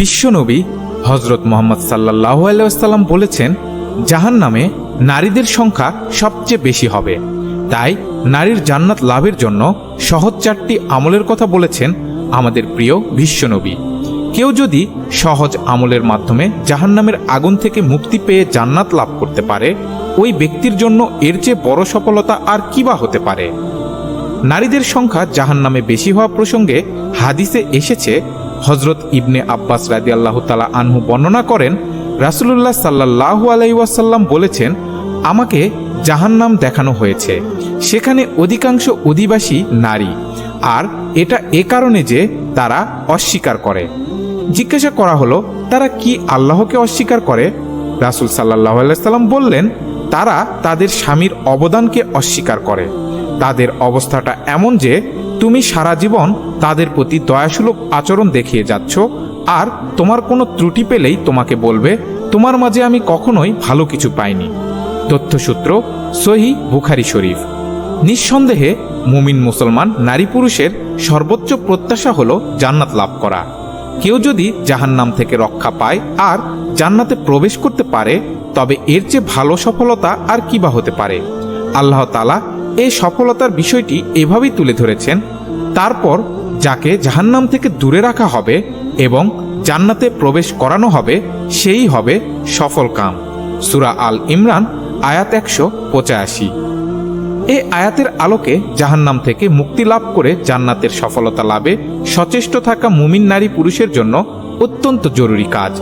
বিশ্বনবী হজরত মোহাম্মদ সাল্লাহ আলাইসাল্লাম বলেছেন জাহান নামে নারীদের সংখ্যা সবচেয়ে বেশি হবে। তাই নারীর জান্নাত লাভের জন্য সহজ চারটি আমলের কথা বলেছেন আমাদের প্রিয় বিশ্বনবী কেউ যদি সহজ আমলের মাধ্যমে জাহান্নামের আগুন থেকে মুক্তি পেয়ে জান্নাত লাভ করতে পারে, ওই ব্যক্তির জন্য এর চেয়ে বড় সফলতা আর কি বা হতে পারে? নারীদের সংখ্যা জাহান্নামে বেশি হওয়া প্রসঙ্গে হাদিসে এসেছে হজরত ইবনে আব্বাস রাদি আল্লাহ তালা আনহু বর্ণনা করেন, রাসুলুল্লাহ সাল্লাহ আলাইসাল্লাম বলেছেন, আমাকে জাহান্নাম দেখানো হয়েছে। সেখানে অধিকাংশ অধিবাসী নারী। আর এটা এ কারণে যে তারা অস্বীকার করে। জিজ্ঞাসা করা হলো, তারা কি আল্লাহকে অস্বীকার করে? রাসুল সাল্লাহ আলাইসাল্লাম বললেন, তারা তাদের স্বামীর অবদানকে অস্বীকার করে। তাদের অবস্থাটা এমন যে তুমি সারা জীবন তাদের প্রতি দয়াসুলভ আচরণ দেখিয়ে যাচ্ছ, আর তোমার কোনো ত্রুটি পেলেই তোমাকে বলবে, তোমার মাঝে আমি কখনোই ভালো কিছু পাইনি। তথ্যসূত্র, সহি বুখারি শরীফ। নিঃসন্দেহে, মুমিন মুসলমান নারী পুরুষের সর্বোচ্চ প্রত্যাশা হল জান্নাত লাভ করা। কেউ যদি জাহান্নাম থেকে রক্ষা পায় আর জান্নাতে প্রবেশ করতে পারে, তবে এর চেয়ে ভালো সফলতা আর কি বা হতে পারে? আল্লাহ তালা এই সফলতার বিষয়টি এভাবেই তুলে ধরেছেন, তারপর যাকে জাহান্নাম থেকে দূরে রাখা হবে এবং জান্নাতে প্রবেশ করানো হবে, সেই হবে সফল কাম। সুরা আল ইমরান, আয়াত একশো পঁচাশি। এই আয়াতের আলোকে জাহান্নাম থেকে মুক্তি লাভ করে জান্নাতের সফলতা লাভে সচেষ্ট থাকা মুমিন নারী পুরুষের জন্য অত্যন্ত জরুরি কাজ।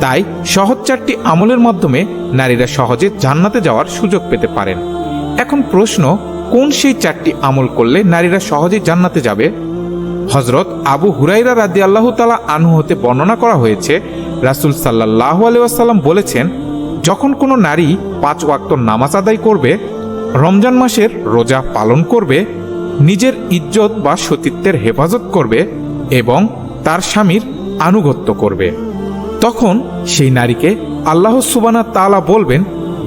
তাই সহজ চারটি আমলের মাধ্যমে নারীরা সহজে জান্নাতে যাওয়ার সুযোগ পেতে পারেন। এখন প্রশ্ন, কোন সেই চারটি আমল করলে নারীরা সহজে জান্নাতে যাবে? হজরত আবু হুরাইরা রাদি আল্লাহ তালা আনহু হতে বর্ণনা করা হয়েছে, রাসুল সাল্লাহ আলিয়াসাল্লাম বলেছেন, যখন কোনো নারী পাঁচ ওয়াক্ত নামাজ আদায় করবে, রমজান মাসের রোজা পালন করবে, নিজের ইজ্জত বা সতীত্বের হেফাজত করবে এবং তার স্বামীর আনুগত্য করবে। তখন সেই নারীকে আল্লাহ সুবানা তালা বলবেন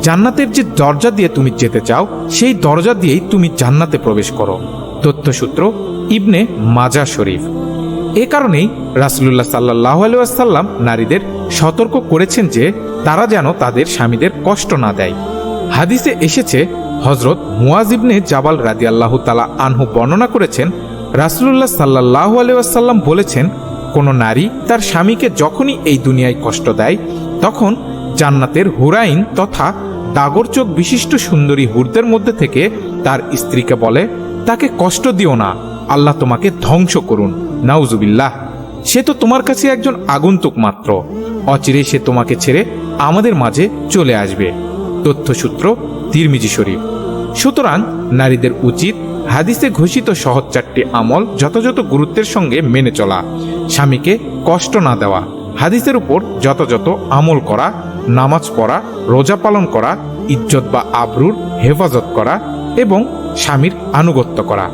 জান্নাতের যে দরজা দিয়ে তুমি যেতে চাও, সেই দরজা দিয়েই তুমি জান্নাতে প্রবেশ করো। তথ্যসূত্র, ইবনে মাজা শরীফ। এ কারণেই রাসুলুল্লাহ সাল্লাহ আলুয়াসাল্লাম নারীদের সতর্ক করেছেন যে, তারা যেন তাদের স্বামীদের কষ্ট না দেয়। হাদিসে এসেছে হজরত মুয়াজিবনে জাবাল রাদি আল্লাহ তালা আনহু বর্ণনা করেছেন, রাসুলুল্লাহ সাল্লাহ আলুয়াসাল্লাম বলেছেন, কোনো নারী তার স্বামীকে যখনই এই দুনিয়ায় কষ্ট দেয়, তখন জান্নাতের হুরাইন তথা দাগর চোখ বিশিষ্ট সুন্দরী হুরদের মধ্যে থেকে তার স্ত্রীকে বলে, তাকে কষ্ট দিও না, আল্লাহ তোমাকে ধ্বংস করুন। নাউজুবিল্লাহ, সে তো তোমার কাছে একজন আগন্তুক মাত্র। অচিরে সে তোমাকে ছেড়ে আমাদের মাঝে চলে আসবে। তথ্যসূত্র, তিরমিজি শরীফ। সুতরাং নারীদের উচিত হাদিসে ঘোষিত সহজ চারটি আমল যথাযথ গুরুত্বের সঙ্গে মেনে চলা। স্বামীকে কষ্ট না দেওয়া, হাদিসের উপর যথাযথ আমল করা নামাজ পড়া, রোজা পালন করা, ইজ্জত বা আবরুর হেফাজত করা এবং স্বামীর আনুগত্য করা।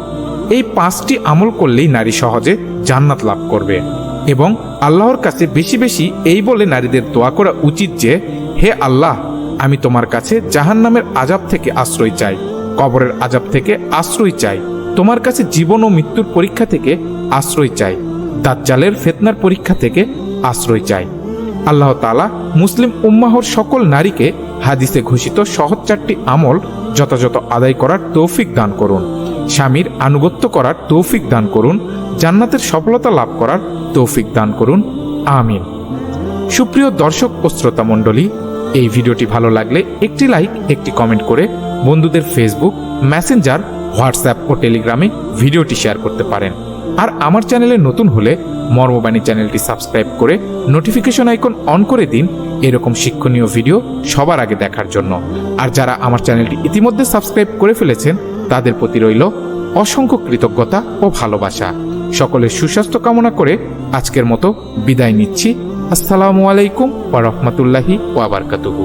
এই পাঁচটি আমল করলেই নারী সহজে জান্নাত লাভ করবে এবং আল্লাহর কাছে বেশি বেশি এই বলে নারীদের দোয়া করা উচিত যে, হে আল্লাহ, আমি তোমার কাছে জাহান নামের আজাব থেকে আশ্রয় চাই, কবরের আজাব থেকে আশ্রয় চাই, তোমার কাছে জীবন ও মৃত্যুর পরীক্ষা থেকে আশ্রয় চাই, দাজ্জালের ফেতনার পরীক্ষা থেকে আশ্রয় চাই। আল্লাহ তালা মুসলিম উম্মাহর সকল নারীকে হাদিসে ঘোষিত সহজ চারটি আমল যথাযথ আদায় করার তৌফিক দান করুন। স্বামীর আনুগত্য করার তৌফিক দান করুন। জান্নাতের সফলতা লাভ করার তৌফিক দান করুন। আমিন। সুপ্রিয় দর্শক ও শ্রোতা মণ্ডলী, এই ভিডিওটি ভালো লাগলে একটি লাইক, একটি কমেন্ট করে বন্ধুদের ফেসবুক মেসেঞ্জার হোয়াটসঅ্যাপ ও টেলিগ্রামে ভিডিওটি শেয়ার করতে পারেন। আর আমার চ্যানেলে নতুন হলে মর্মবাণী চ্যানেলটি সাবস্ক্রাইব করে নোটিফিকেশন আইকন অন করে দিন এরকম শিক্ষণীয় ভিডিও সবার আগে দেখার জন্য। আর যারা আমার চ্যানেলটি ইতিমধ্যে সাবস্ক্রাইব করে ফেলেছেন, তাদের প্রতি রইল অসংখ্য কৃতজ্ঞতা ও ভালোবাসা। সকলের সুস্বাস্থ্য কামনা করে আজকের মতো বিদায় নিচ্ছি। আসসালামু আলাইকুম ওয়া রাহমাতুল্লাহি ওয়া বারাকাতুহু।